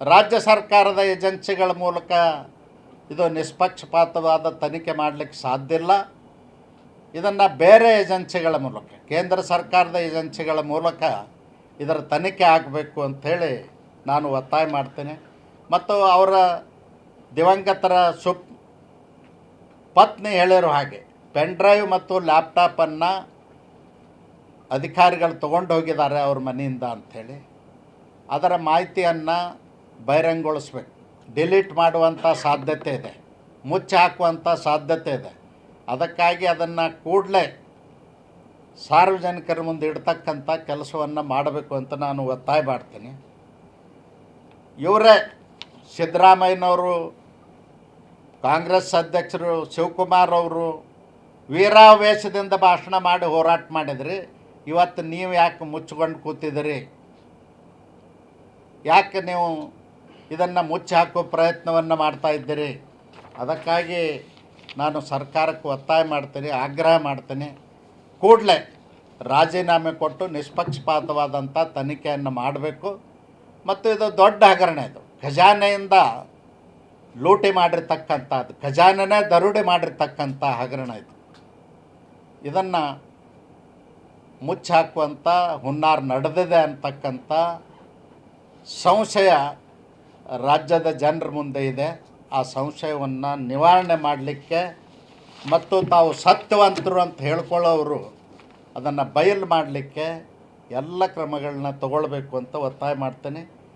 ರಾಜ್ಯ ಸರ್ಕಾರದ ಏಜೆನ್ಸಿಗಳ ಮೂಲಕ ಇದು ನಿಷ್ಪಕ್ಷಪಾತವಾದ ತನಿಖೆ ಮಾಡಲಿಕ್ಕೆ ಸಾಧ್ಯ ಇಲ್ಲ. ಇದನ್ನು ಬೇರೆ ಏಜೆನ್ಸಿಗಳ ಮೂಲಕ, ಕೇಂದ್ರ ಸರ್ಕಾರದ ಏಜೆನ್ಸಿಗಳ ಮೂಲಕ ಇದರ ತನಿಖೆ ಆಗಬೇಕು ಅಂಥೇಳಿ ನಾನು ಒತ್ತಾಯ ಮಾಡ್ತೇನೆ. ಮತ್ತು ಅವರ ದಿವಂಗತರ ಸುಪ್, ಪತ್ನಿ ಹೇಳಿರೋ ಹಾಗೆ, ಪೆನ್ ಡ್ರೈವ್ ಮತ್ತು ಲ್ಯಾಪ್ಟಾಪನ್ನು ಅಧಿಕಾರಿಗಳು ತಗೊಂಡು ಹೋಗಿದ್ದಾರೆ ಅವ್ರ ಮನೆಯಿಂದ ಅಂಥೇಳಿ. ಅದರ ಮಾಹಿತಿಯನ್ನು ಬಹಿರಂಗಗೊಳಿಸ್ಬೇಕು ಡಿಲೀಟ್ ಮಾಡುವಂಥ ಸಾಧ್ಯತೆ ಇದೆ. ಮುಚ್ಚಿ ಹಾಕುವಂಥ ಸಾಧ್ಯತೆ ಇದೆ. ಅದಕ್ಕಾಗಿ ಅದನ್ನು ಕೂಡಲೇ ಸಾರ್ವಜನಿಕರ ಮುಂದೆ ಇಡ್ತಕ್ಕಂಥ ಕೆಲಸವನ್ನು ಮಾಡಬೇಕು ಅಂತ ನಾನು ಒತ್ತಾಯ ಮಾಡ್ತೀನಿ. ಇವರೇ ಸಿದ್ದರಾಮಯ್ಯನವರು, ಕಾಂಗ್ರೆಸ್ ಅಧ್ಯಕ್ಷರು, ಶಿವಕುಮಾರ್ ಅವರು ವೀರಾವೇಶದಿಂದ ಭಾಷಣ ಮಾಡಿ ಹೋರಾಟ ಮಾಡಿದ್ರಿ. ಇವತ್ತು ನೀವು ಯಾಕೆ ಮುಚ್ಚಿಕೊಂಡು ಕೂತಿದ್ದೀರಿ? ಯಾಕೆ ನೀವು ಇದನ್ನು ಮುಚ್ಚಿ ಹಾಕುವ ಪ್ರಯತ್ನವನ್ನು ಮಾಡ್ತಾ ಇದ್ದೀರಿ. ಅದಕ್ಕಾಗಿ ನಾನು ಸರ್ಕಾರಕ್ಕೆ ಒತ್ತಾಯ ಮಾಡ್ತೀನಿ, ಆಗ್ರಹ ಮಾಡ್ತೀನಿ. ಕೂಡಲೇ ರಾಜೀನಾಮೆ ಕೊಟ್ಟು ನಿಷ್ಪಕ್ಷಪಾತವಾದಂಥ ತನಿಖೆಯನ್ನು ಮಾಡಬೇಕು. ಮತ್ತು ಇದು ದೊಡ್ಡ ಹಗರಣ ಇದು. ಖಜಾನೆಯಿಂದ ಲೂಟಿ ಮಾಡಿರ್ತಕ್ಕಂಥದ್ದು, ಖಜಾನೆನೇ ದರೋಡೆ ಮಾಡಿರ್ತಕ್ಕಂಥ ಹಗರಣ ಇದು. ಇದನ್ನು ಮುಚ್ಚಾಕುವಂಥ ಹುನ್ನಾರ ನಡೆದಿದೆ ಅಂತಕ್ಕಂಥ ಸಂಶಯ ರಾಜ್ಯದ ಜನರ ಮುಂದೆ ಇದೆ. ಆ ಸಂಶಯವನ್ನು ನಿವಾರಣೆ ಮಾಡಲಿಕ್ಕೆ ಮತ್ತು ತಾವು ಸತ್ಯವಂತರು ಅಂತ ಹೇಳ್ಕೊಳ್ಳೋರು ಅದನ್ನು ಬಯಲು ಮಾಡಲಿಕ್ಕೆ ಎಲ್ಲ ಕ್ರಮಗಳನ್ನ ತಗೊಳ್ಬೇಕು ಅಂತ ಒತ್ತಾಯ ಮಾಡ್ತೇನೆ.